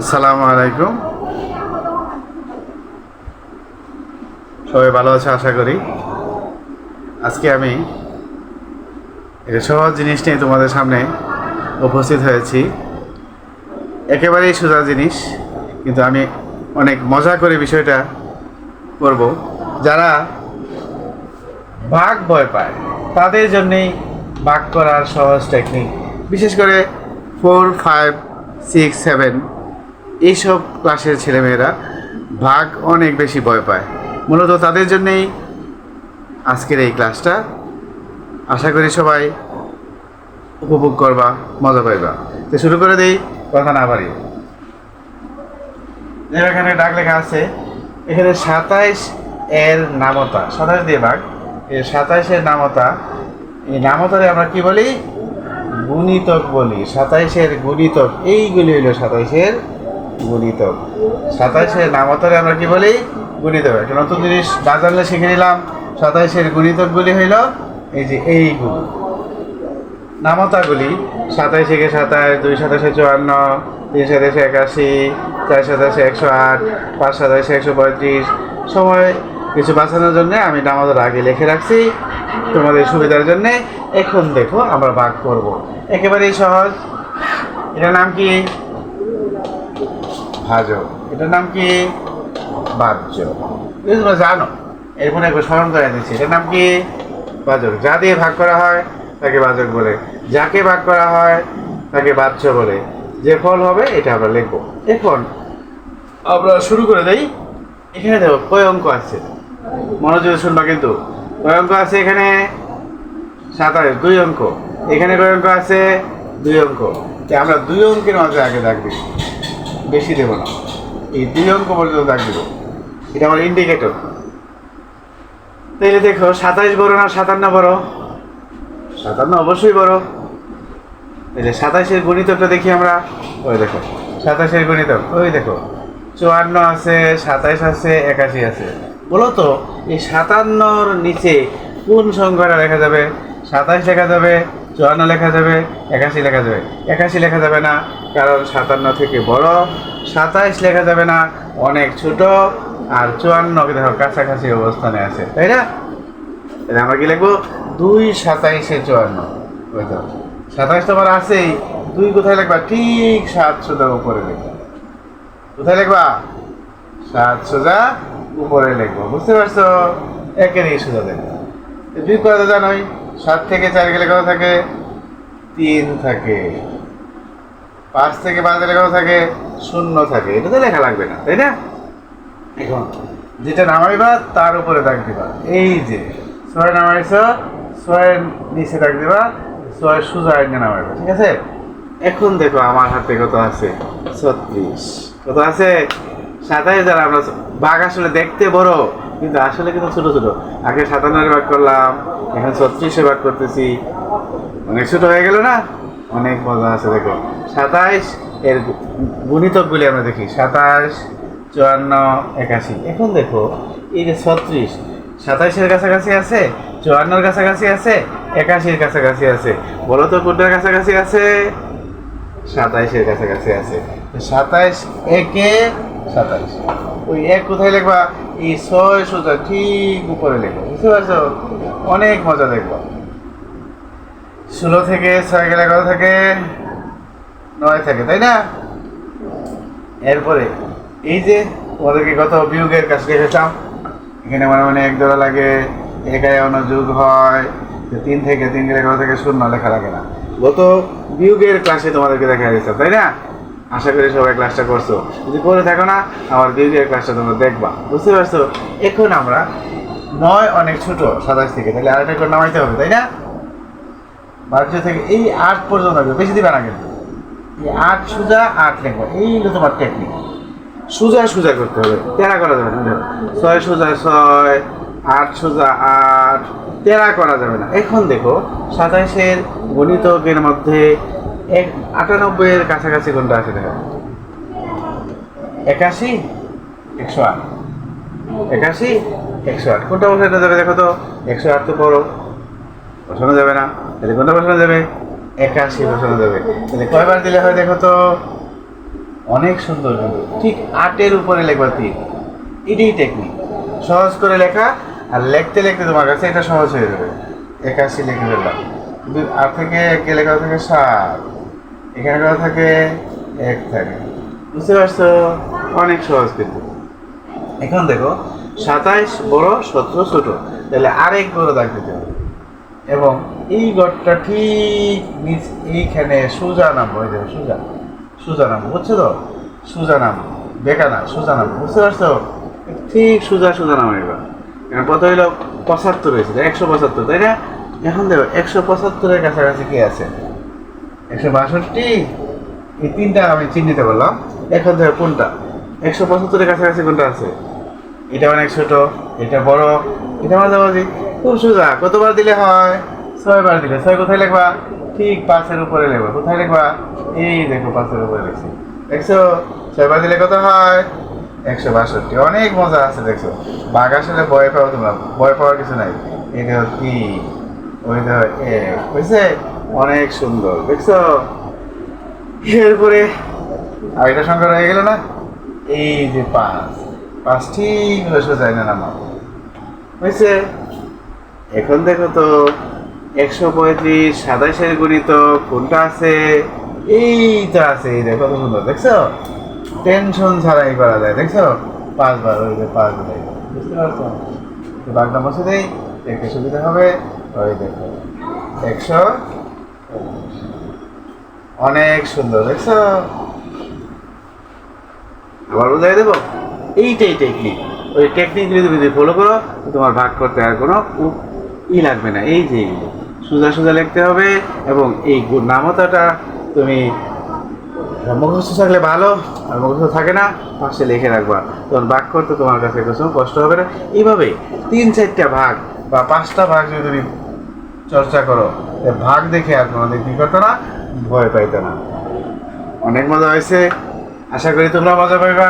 আসসালামু আলাইকুম। সবাই ভালো আছে আশা করি। আজকে আমি এটা সহজ জিনিস নিয়ে তোমাদের সামনে উপস্থিত হয়েছি। একেবারেই সোজা জিনিস, কিন্তু আমি অনেক মজা করে বিষয়টা করব। যারা বাঘ ভয় পায়, তাদের জন্যেই বাঘ করার সহজ টেকনিক বিশেষ করে ফোর, ফাইভ, সিক্স, সেভেন এইসব ক্লাসের ছেলেমেয়েরা ভাগ অনেক বেশি ভয় পায়। মূলত তাদের জন্যেই আজকের এই ক্লাসটা আশা করি সবাই উপভোগ করবা, মজা পাইবা। তো শুরু করে দেই, কথা না যে এখানে ডাক লেখা আছে, এখানে সাতাইশ এর নামতা। সাতাইশ দিয়ে ভাগ। এই সাতাইশের নামতা, এই নামতারে আমরা কি বলি? গুণিতক বলি, সাতাইশের গুণিতক, এইগুলি হইল সাতাইশের গুণিতক। সাতাইশের নামতারে আমরা কি বলি? গুণিতক। একটা নতুন জিনিস না জানলে শিখে নিলাম, সাতাইশের গুণিতকগুলি হইল এই যে এইগুলি। নামতাগুলি, সাতাইশ থেকে সাতাশ, দুই সাতাশে চুয়ান্ন, তিন সাতাশে একাশি, চার সাতাশে একশো আট, পাঁচ সাতাশে একশো পঁয়ত্রিশ, সময় কিছু বাঁচানোর জন্য আমি নামাজের আগে লিখে রাখছি। তোমাদের সুবিধার জন্য এখন দেখো আমরা ভাগ করব। একেবারেই সহজ। এটার নাম কি? ভাজক এটার নাম কি? বাহ্য এটা তোমরা জানো। এরপরে একবার স্মরণ করে দিচ্ছি। এটার নাম কি? বাজক। যা দিয়ে ভাগ করা হয় তাকে বাজক বলে। যাকে ভাগ করা হয় তাকে বাহ্য বলে। যে ফল হবে এটা আমরা লিখব। এখন আমরা শুরু করে দেই। এখানে দেখো কয় অঙ্ক আছে। মনোযোগ শুনবা কিন্তু। কয় অঙ্ক আছে এখানে সাতাশ দুই অঙ্ক। এখানে কয় অঙ্ক আছে? দুই অঙ্ক। আমরা দুই অঙ্কের মাঝে আগে দাগ দিব। বেশি দেবো না। এই দুই অঙ্ক পর্যন্ত দাগ দিব। এটা আমার ইন্ডিকেটর তাহলে দেখো, সাতাইশ বড় না সাতান্ন বড়? সাতান্ন অবশ্যই বড়। যে সাতাশের গণিতকটা দেখি আমরা। ওই দেখো সাতাশের গণিতক। ওই দেখো, চুয়ান্ন আছে, সাতাইশ আছে, একাশি আছে। বলো তো এই সাতান্নর নিচে কোন সংখ্যাটা লেখা যাবে? সাতাইশ লেখা যাবে, চুয়ান্ন লেখা যাবে, একাশি লেখা যাবে। একাশি লেখা যাবে না, কারণ সাতান্ন থেকে বড়। সাতাইশ লেখা যাবে না, অনেক ছোট। আর চুয়ান্ন দেখো, কাছাকাছি অবস্থানে আছে, তাই না? আমরা কি লিখব? দুই সাতাইশে চুয়ান্ন ওই তো সাতাইশ তোমার আছেই, দুই কোথায় লিখবা? ঠিক সাত সোজা উপরে লিখবা। কোথায় লিখবা? সাত সোজা উপরে লিখব। বুঝতে পারছ? একেরই সোজা দেখবা। দুই কথা জানোই? সাত থেকে চার গেলে কত থাকে? তিন থাকে। পাঁচ থেকে পাঁচ গেলে কত থাকে? শূন্য থাকে। এটা তো লেখা লাগবে না, তাই না? এখন, যেটা নামাইবা তার উপরে দাগ দিবা। এই যে ছয় নামাইছ ছয়ের নিচে দাগ দিবা ছয় সোজা এনে নামাইবা, ঠিক আছে? এখন দেখো আমার হাতে কত আছে? ছত্রিশ। কত আছে? সাতাইশ যারা আমরা বাঘ আসলে দেখতে বড়, কিন্তু আসলে কিন্তু ছোট ছোট। আগে সাতান্নের ভাগ করলাম, এখন ছত্রিশে ভাগ করতেছি। অনেক ছোট হয়ে গেল না? অনেক মজা আছে, দেখো। সাতাইশ এর গুণিতকগুলি আমরা দেখি। সাতাশ চুয়ান্ন, একাশি। এখন দেখো, এই যে ছত্রিশ, সাতাইশের কাছাকাছি আছে, চুয়ান্নর কাছাকাছি আছে, একাশির কাছাকাছি আছে। বলো তো কোনটার কাছাকাছি আছে? সাতাইশের কাছাকাছি আছে। সাতাইশ একে সাতাইশ। ওই এক কোথায় লিখবা? এই ছয় সোজা ঠিক উপরে লিখব, বুঝতে পারছ? অনেক মজা দেখব। ষোলো থেকে ছয় গেলে কত থাকে? নয় থাকে, তাই না? এরপরে, এই যে তোমাদেরকে কত বিয়োগের কাজ দেখেছিলাম? এখানে মানে মানে এক জোড়া লাগে অন্য যুগ হয় তিন থেকে তিন গেলে কত থেকে? শূন্য লেখা লাগে না। গত বিয়োগের ক্লাসে তোমাদেরকে দেখা গেছে তাই না? আশা করি সবাই ক্লাসটা করছ। যদি করে থাকো না, আমার বিয়োগের ক্লাসটা তোমরা দেখবা। বুঝতে পারছ? এখন আমরা নয় অনেক ছোট, সাতাশ থেকে। তাহলে আরেকটা করে নামাইতে হবে, তাই না? বার্য থেকে এই আট পর্যন্ত লাগবে বেশি দিবে না কিন্তু। এই আট সোজা, আট লিখব এই হলো তোমার টেকনিক সোজা সোজা করতে হবে। তেরা করা যাবে না। ছয় সোজা ছয়, আট সোজা আট, তেরা করা যাবে না। এখন দেখো সাতাইশের গণিতকের মধ্যে এক আটানব্বইয়ের কাছাকাছি কোনটা আছে দেখো? একাশি? একশো আট। একাশি? একশো আট। কোনটা বসানো যাবে দেখো তো? একশো আট তো বড় বসানো যাবে না। তাহলে কোনটা বসানো যাবে? একাশি বসানো যাবে। তাহলে কয়বার দিলে হয় দেখো তো? অনেক সুন্দর কিন্তু। ঠিক আটের উপরে লেখবা তিন। এটাই টেকনিক সহজ করে লেখা আর লিখতে লিখতে তোমার কাছে এটা সহজ হয়ে যাবে। একাশি লিখে ফেললাম। আট থেকে একে লেখা থেকে সাত। এখানে লেখা থাকে এক থাকে। বুঝতে পারছ? অনেক সহজ কিন্তু। এখন দেখো সাতাইশ বড় সতেরো ছোট। তাহলে আরেক বড় দাগ দিতে হবে। এবং এই গড়টা ঠিক নিচ এইখানে সোজা নাম হয়ে যাবে সোজা। সোজা নাম বুঝছ তো? সোজা নাম বেকা না সোজা নাম বুঝতে পারছ? ঠিক সোজা সোজা নাম এবার। এখন কত হইল পঁচাত্তর হয়েছিল একশো পঁচাত্তর তাই না? এখন দেখো একশো পঁচাত্তরের কাছাকাছি কি আছে? একশো বাষট্টি? এই তিনটা আমি চিহ্নিত করলাম। এখন দেখো কোনটা? একশো পঁচাত্তরের কাছাকাছি কোনটা আছে? এটা অনেক ছোট, এটা বড়, এটা মাঝামাঝি। খুব সোজা, কতবার দিলে হয়? ছয়বার দিলে। ছয় কোথায় লেখবা? ঠিক পাঁচের উপরে লিখবা। কোথায় লিখবা? এই দেখো পাঁচের উপরে লিখছি। দেখছ? ছয়বার দিলে কত হয়? একশো বাষট্টি। অনেক মজা আছে, দেখছ। বাঘ আসলে ভয় পাও তোমরা। ভয় পাওয়ার কিছু নাই। এটা কি ওই দেখো এক। বুঝছে অনেক সুন্দর, দেখছ? এরপরে আর সংখ্যা রয়ে গেল না? এই যে পাঁচ। পাঁচ ঠিক বসে যায় না নামা বুঝছে এখন দেখো তো, একশো পঁয়ত্রিশ, সাতাশের গণিত কোনটা আছে? এইটা আছে, এই দেখো কত সুন্দর, দেখছ? টেনশন ছাড়াই করা যায়, দেখছ? পাঁচবার ওই যে পাঁচ বুঝতে পারছ? তো বাগদা বসে দেই দেখতে সুবিধা হবে, ওই দেখো। একশো অনেক সুন্দর, দেখছ? আবার বোঝাই দেবো? এইটাই টেকনিক ওই টেকনিক যদি তুমি ফলো করো, তোমার ভাগ করতে আর কোনো ই লাগবে না। এই যে, সোজা সোজা লিখতে হবে এবং এই নামতাটা তুমি মুখস্থ থাকলে ভালো আর মুখস্থ থাকে না, পাশে লিখে রাখবা। তখন ভাগ করতে তোমার কাছে কোনো কষ্ট হবে না। এইভাবে তিন চারটা ভাগ বা পাঁচটা ভাগ যদি তুমি চর্চা করো। ভাগ দেখে আর কোনো কী করতো না, ভয় পাইতো না। অনেক মজা হয়েছে। আশা করি তোমরা মজা পাইবা।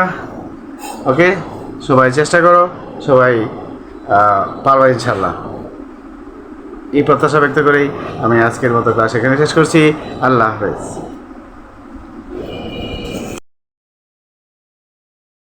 ওকে? সবাই চেষ্টা করো। সবাই পারবা ইনশাল্লাহ এই প্রত্যাশা ব্যক্ত করেই আমি আজকের মতো ক্লাস এখানে শেষ করছি। আল্লাহ হাফেজ।